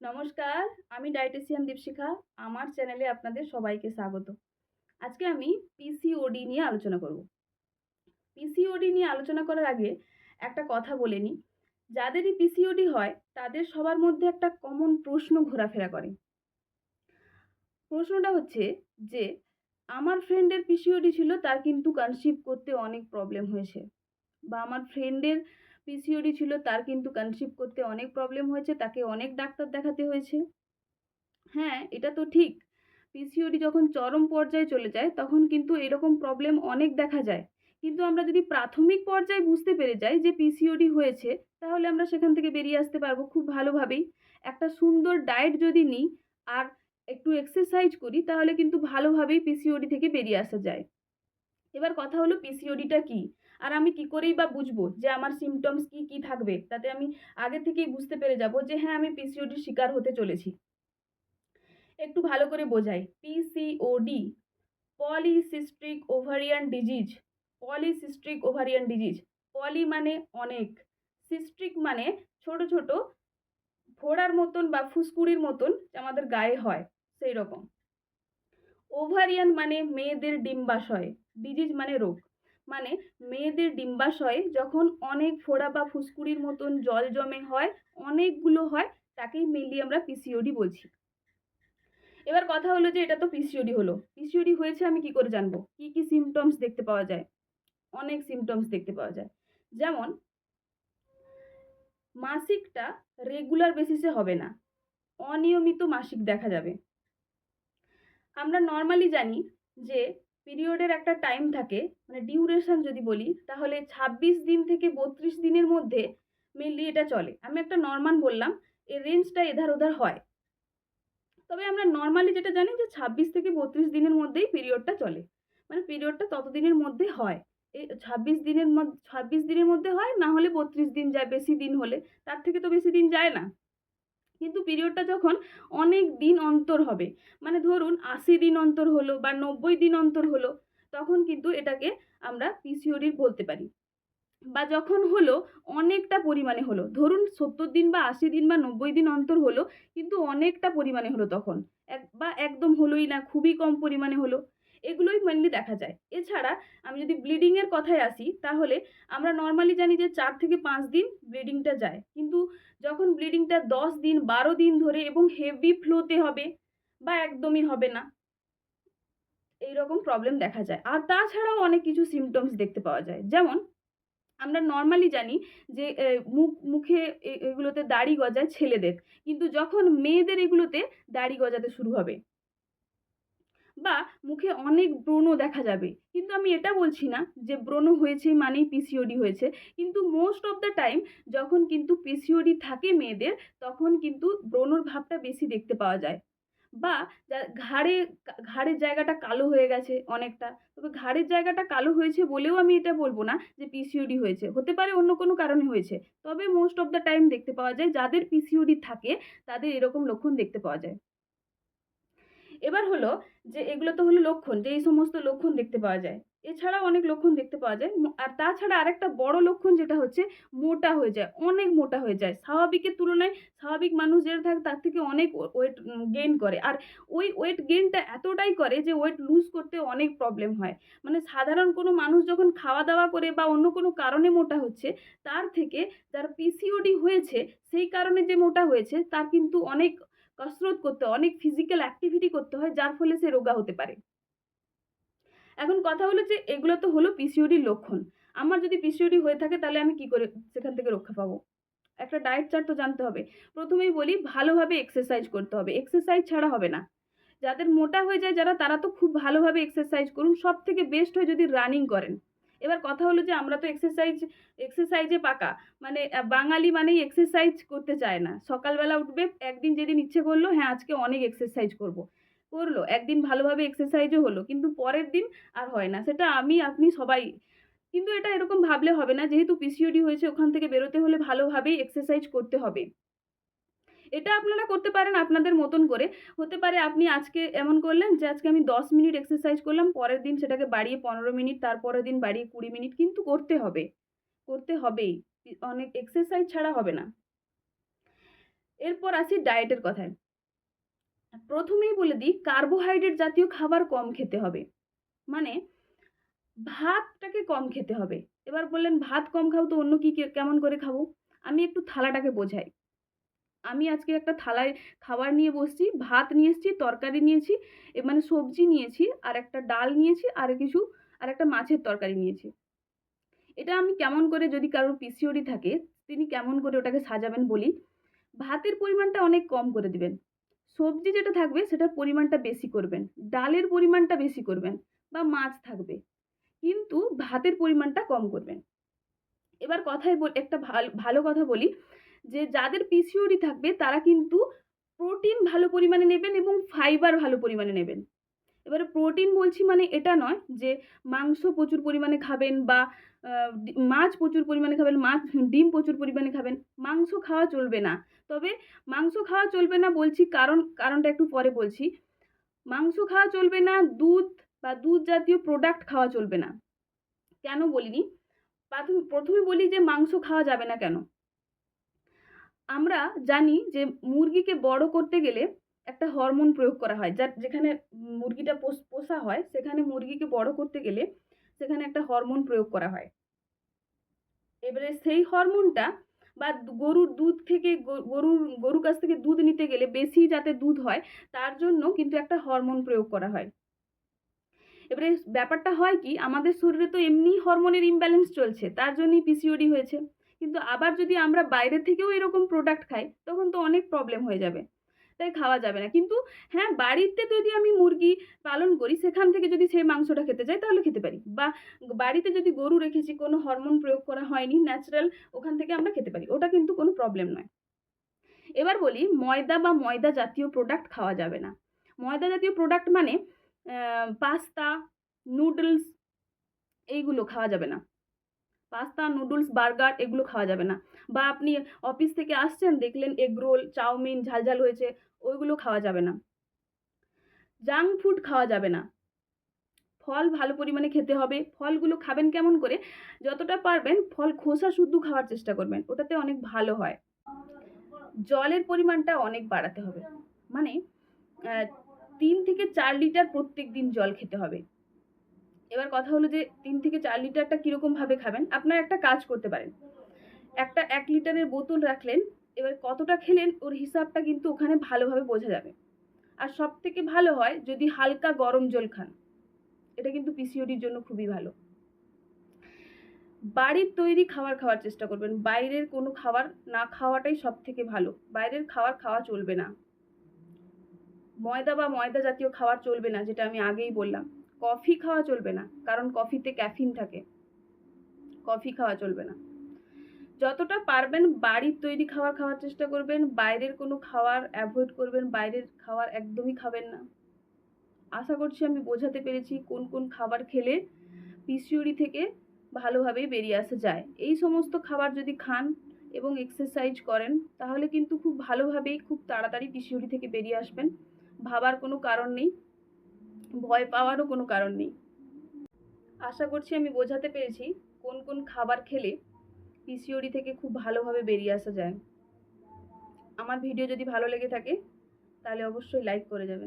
নমস্কার, আমি ডায়েটিশিয়ান দীপশিখা, আমার চ্যানেলে আপনাদের সবাইকে স্বাগত। আজকে আমি পিসিওডি নিয়ে আলোচনা করব। পিসিওডি নিয়ে আলোচনা করার আগে একটা কথা বলে নিই। যাদেরই পিসিওডি হয়, তাদের সবার মধ্যে একটা কমন প্রশ্ন ঘোরাফেরা করে। প্রশ্নটা হচ্ছে যে, আমার ফ্রেন্ডের পিসিওডি ছিল, তার কিন্তু কনসিভ করতে অনেক প্রবলেম হয়েছে। বা আমার ফ্রেন্ডের পিসিওডি ছিল, তার কিন্তু কনসিভ করতে অনেক প্রবলেম হয়েছে, তাকে অনেক ডাক্তার দেখাতে হয়েছে। হ্যাঁ এটা তো ঠিক। পিসিওডি যখন চরম পর্যায়ে চলে যায়, তখন কিন্তু এরকম প্রবলেম অনেক দেখা যায়। কিন্তু আমরা যদি প্রাথমিক পর্যায়ে বুঝতে পেরে যাই যে পিসিওডি হয়েছে, তাহলে আমরা সেখান থেকে বেরিয়ে আসতে পারব খুব ভালোভাবেই। একটা সুন্দর ডায়েট যদি নিই, আর একটু এক্সারসাইজ করি, তাহলে কিন্তু ভালোভাবেই পিসিওডি থেকে বেরিয়ে আসা যায়। এবার কথা হলো পিসিওডিটা কী? আর আমি কি করেই বা বুঝব যে আমার সিমটমস কি কি থাকবে? তাতে আমি আগে থেকেই বুঝতে পেরে যাব যে হ্যাঁ আমি পিসিওডির শিকার হতে চলেছি। একটু ভালো করে বোঝাই। PCOD polycystic ovarian disease polycystic ovarian disease poly মানে অনেক। সিস্ট্রিক মানে ছোট ছোট ফোড়ার মতন বা ফুসকুড়ির মতন আমাদের গায়ে হয় সেই রকম ওভারিয়ান মানে মেয়েদের ডিম্বাশয় ডিজিজ মানে রোগ। মানে মেয়েদের ডিম্বাশয়ে যখন অনেক ফোড়া বা ফুসকুড়ির মতন জল জমে হয়, অনেকগুলো হয়, তাকেই মেনলি আমরা পিসিওডি বলছি। এবার কথা হলো যে এটা তো পিসিওডি হলো। পিসিওডি হয়েছে আমি কি করে জানব? কি কি সিমটমস দেখতে পাওয়া যায়? অনেক সিমটমস দেখতে পাওয়া যায়। যেমন, মাসিকটা রেগুলার বেসিসে হবে না। অনিয়মিত মাসিক দেখা যাবে। আমরা নর্মালি জানি যে পিরিয়ডের একটা টাইম থাকে মানে ডিউরেশন যদি বলি, তাহলে ছাব্বিশ দিন থেকে বত্রিশ দিনের মধ্যে মেনলি এটা চলে। আমি একটা নর্মাল বললাম এর রেঞ্জটা এধার ওধার হয়। তবে আমরা নর্মালি যেটা জানি যে ছাব্বিশ থেকে বত্রিশ দিনের মধ্যেই পিরিয়ডটা চলে। মানে পিরিয়ডটা ততদিনের মধ্যে হয়। এই ছাব্বিশ দিনের মধ্যে, ছাব্বিশ দিনের মধ্যে হয়, না হলে বত্রিশ দিন যায়, বেশি দিন হলে। তার থেকে তো বেশি দিন যায় না। কিন্তু পিরিয়ডটা যখন অনেক দিন অন্তর হবে মানে ধরুন আশি দিন অন্তর হলো বা নব্বই দিন অন্তর হলো, তখন কিন্তু এটাকে আমরা পিসিওডির বলতে পারি। বা যখন হলো অনেকটা পরিমাণে হলো, ধরুন সত্তর দিন বা আশি দিন বা নব্বই দিন অন্তর হলো, কিন্তু অনেকটা পরিমাণে হলো তখন, এক বা একদম হলোই না, খুবই কম পরিমাণে হলো। এগুলোই মেনলি দেখা যায়। এছাড়া আমি যদি ব্লিডিংয়ের কথায় আসি, তাহলে আমরা নর্মালি জানি যে চার থেকে পাঁচ দিন ব্লিডিংটা যায়। কিন্তু যখন ব্লিডিংটা দশ দিন, বারো দিন ধরে এবং হেভি ফ্লোতে হবে বা একদমই হবে না এই রকম প্রবলেম দেখা যায়। আর তাছাড়াও অনেক কিছু সিমটমস দেখতে পাওয়া যায়। যেমন, আমরা নর্মালি জানি যে মুখ, মুখে এগুলোতে দাড়ি গজায় ছেলেদের। কিন্তু যখন মেয়েদের এগুলোতে দাড়ি গজাতে শুরু হবে বা মুখে অনেক ব্রণ দেখা যাবে। কিন্তু আমি এটা বলছি না যে ব্রণ হয়েছে মানেই পিসিওডি হয়েছে। কিন্তু মোস্ট অফ দ্য টাইম যখন কিন্তু পিসিওডি থাকে মেয়েদের, তখন কিন্তু ব্রণর ভাবটা বেশি দেখতে পাওয়া যায়। বা ঘাড়ে, ঘাড়ের জায়গাটা কালো হয়ে গেছে অনেকটা। তবে ঘাড়ের জায়গাটা কালো হয়েছে বলেও আমি এটা বলব না যে পিসিওডি হয়েছে। হতে পারে অন্য কোনো কারণে হয়েছে। তবে মোস্ট অফ দ্য টাইম দেখতে পাওয়া যায়, যাদের পিসিওডি থাকে, তাদের এরকম লক্ষণ দেখতে পাওয়া যায়। এবার হলো যে এগুলো তো হলো লক্ষণ, যে এই সমস্ত লক্ষণ দেখতে পাওয়া যায়। এছাড়াও অনেক লক্ষণ দেখতে পাওয়া যায়। আর তাছাড়া আরেকটা বড় লক্ষণ যেটা হচ্ছে মোটা হয়ে যায়, অনেক মোটা হয়ে যায়। স্বাভাবিকের তুলনায় স্বাভাবিক মানুষ যেটা থাকে তার থেকে অনেক ওয়েট গেইন করে। আর ওই ওয়েট গেইনটা এতটাই করে যে ওয়েট লুজ করতে অনেক প্রবলেম হয়। মানে সাধারণ কোনো মানুষ যখন খাওয়া দাওয়া করে বা অন্য কোনো কারণে মোটা হচ্ছে, তার থেকে যার পিসিওডি হয়েছে, সেই কারণে যে মোটা হয়েছে, তার কিন্তু অনেক কসরত করতে হয়, অনেক ফিজিক্যাল অ্যাক্টিভিটি করতে হয়, যার ফলে সে রোগা হতে পারে। এখন কথা হলো যে, এগুলো তো হলো পিসিওডির লক্ষণ। আমার যদি পিসিওডি হয়ে থাকে, তাহলে আমি কি করে সেখান থেকে রক্ষা পাবো? একটা ডায়েট চার্ট তো জানতে হবে। প্রথমেই বলি, ভালোভাবে এক্সারসাইজ করতে হবে। এক্সারসাইজ ছাড়া হবে না। যাদের মোটা হয়ে যায়, যারা, তারা তো খুব ভালোভাবে এক্সারসাইজ করুন। সব থেকে বেস্ট হয় যদি রানিং করেন। এবার কথা হলো যে আমরা তো এক্সারসাইজ এক্সারসাইজে পাকা। মানে বাঙালি মানেই এক্সারসাইজ করতে চায় না। সকালবেলা উঠবে, একদিন যেদিন ইচ্ছে করল হ্যাঁ আজকে অনেক এক্সারসাইজ করব। করল, একদিন ভালোভাবে এক্সারসাইজও হলো, কিন্তু পরের দিন আর হয় না। সেটা আমি, আপনি সবাই, কিন্তু এটা এরকম ভাবলে হবে না। যেহেতু পিসিওডি হয়েছে, ওখান থেকে বেরোতে হলে ভালোভাবেই এক্সারসাইজ করতে হবে। এটা আপনারা করতে পারেন আপনাদের মতন করে। হতে পারে আপনি আজকে এমন করলেন যে, আজকে আমি দশ মিনিট এক্সারসাইজ করলাম, পরের দিন সেটাকে বাড়িয়ে পনেরো মিনিট, তারপরের দিন বাড়িয়ে কুড়ি মিনিট কিন্তু করতে হবে। করতে হবেই। অনেক এক্সারসাইজ ছাড়া হবে না। এরপর আসি ডায়েটের কথায়। প্রথমেই বলে দিই কার্বোহাইড্রেট জাতীয় খাবার কম খেতে হবে। মানে ভাতটাকে কম খেতে হবে। এবার বললেন, ভাত কম খাব তো অন্য কী, কে- কেমন করে খাব? আমি একটু থালাটাকে বোঝাই। আমি আজকে একটা থালায় খাবার নিয়ে বসছি, ভাত নিয়ে এসেছি, তরকারি নিয়েছি মানে সবজি নিয়েছি আর একটা ডাল নিয়েছি আর কিছু, আর একটা মাছের তরকারি নিয়েছি এটা আমি কেমন করে যদি কারোর পিসিওডি থাকে, তিনি কেমন করে ওটাকে সাজাবেন বলি, ভাতের পরিমাণটা অনেক কম করে দিবেন। সবজি যেটা থাকবে সেটার পরিমাণটা বেশি করবেন, ডালের পরিমাণটা বেশি করবেন বা মাছ থাকবে, কিন্তু ভাতের পরিমাণটা কম করবেন। এবার কথায় একটা ভালো ভালো কথা বলি যে যাদের পিসিওডি থাকবে, তারা কিন্তু প্রোটিন ভালো পরিমাণে নেবেন এবং ফাইবার ভালো পরিমাণে নেবেন। এবারে প্রোটিন বলছি মানে এটা নয় যে মাংস প্রচুর পরিমাণে খাবেন বা মাছ প্রচুর পরিমাণে খাবেন, মাছ, ডিম প্রচুর পরিমাণে খাবেন, মাংস খাওয়া চলবে না। তবে মাংস খাওয়া চলবে না বলছি কারণ, কারণটা একটু পরে বলছি। মাংস খাওয়া চলবে না, দুধ বা দুধ জাতীয় প্রোডাক্ট খাওয়া চলবে না। কেন বলিনি? প্রথমে বলি যে মাংস খাওয়া যাবে না কেন? আমরা জানি যে মুরগিকে বড় করতে গেলে একটা হরমোন প্রয়োগ করা হয়। যার, যেখানে মুরগিটা পোষ- হয়, সেখানে মুরগিকে বড় করতে গেলে সেখানে একটা হরমোন প্রয়োগ করা হয়। এবারে সেই হরমোনটা বা গরুর দুধ থেকে গরুর গরুর কাছ থেকে দুধ নিতে গেলে বেশি যাতে দুধ হয়, তার জন্য কিন্তু একটা হরমোন প্রয়োগ করা হয়। এবারে ব্যাপারটা হয় কি, আমাদের শরীরে তো এমনি হরমোনের ইমব্যালেন্স চলছে, তার জন্যই পিসিওডি হয়েছে। কিন্তু আবার যদি আমরা বাইরে থেকেও এরকম প্রোডাক্ট খাই, তখন তো অনেক প্রবলেম হয়ে যাবে। তাই খাওয়া যাবে না। কিন্তু হ্যাঁ বাড়িতে যদি আমি মুরগি পালন করি, সেখান থেকে যদি সেই মাংসটা খেতে যাই, তাহলে খেতে পারি। বা বাড়িতে যদি গরু রেখেছি, কোনো হরমোন প্রয়োগ করা হয়নি ন্যাচারাল ওখান থেকে আমরা খেতে পারি। ওটা কিন্তু কোনো প্রবলেম নয়। এবার বলি, ময়দা বা ময়দা জাতীয় প্রোডাক্ট খাওয়া যাবে না। ময়দা জাতীয় প্রোডাক্ট মানে পাস্তা নুডলস এইগুলো খাওয়া যাবে না। পাস্তা, নুডলস, বার্গার এগুলো খাওয়া যাবে না। বা আপনি অফিস থেকে আসছেন, দেখলেন এগ রোল, চাউমিন ঝালঝাল হয়েছে, ওইগুলো খাওয়া যাবে না। জাঙ্ক ফুড খাওয়া যাবে না। ফল ভালো পরিমাণে খেতে হবে। ফলগুলো খাবেন কেমন করে? যতটা পারবেন ফল খোসা শুদ্ধ খাওয়ার চেষ্টা করবেন, ওটাতে অনেক ভালো হয়। জলের পরিমাণটা অনেক বাড়াতে হবে। মানে তিন থেকে চার লিটার প্রত্যেক দিন জল খেতে হবে। এবার কথা হলো যে তিন থেকে চার লিটারটা কীরকমভাবে খাবেন? আপনারা একটা কাজ করতে পারেন। একটা এক লিটারের বোতল রাখলেন, এবার কতটা খেলেন ওর হিসাবটা কিন্তু ওখানে ভালোভাবে বোঝা যাবে। আর সব থেকে ভালো হয় যদি হালকা গরম জল খান। এটা কিন্তু পিসিওডির জন্য খুবই ভালো। বাড়ির তৈরি খাবার খাওয়ার চেষ্টা করবেন। বাইরের কোনো খাবার না খাওয়াটাই সব থেকে ভালো। বাইরের খাবার খাওয়া চলবে না। ময়দা বা ময়দা জাতীয় খাবার চলবে না, যেটা আমি আগেই বললাম। কফি খাওয়া চলবে না, কারণ কফিতে ক্যাফিন থাকে। কফি খাওয়া চলবে না। যতটা পারবেন বাড়ির তৈরি খাবার খাওয়ার চেষ্টা করবেন, বাইরের কোনো খাবার অ্যাভয়েড করবেন, বাইরের খাবার একদমই খাবেন না। আশা করছি আমি বোঝাতে পেরেছি কোন কোন খাবার খেলে পিসিওডি থেকে ভালোভাবেই বেরিয়ে আসা যায়। এই সমস্ত খাবার যদি খান এবং এক্সারসাইজ করেন, তাহলে কিন্তু খুব ভালোভাবেই, খুব তাড়াতাড়ি পিসিওডি থেকে বেরিয়ে আসবেন। ভাবার কোনো কারণ নেই। ভয় পাওয়ারও কোনো কারণ নেই। আশা করছি আমি বোঝাতে পেরেছি কোন কোন খাবার খেলে পিসিওডি থেকে খুব ভালোভাবে বেরিয়ে আসা যায়। আমার ভিডিও যদি ভালো লেগে থাকে, তাহলে অবশ্যই লাইক করে যাবেন।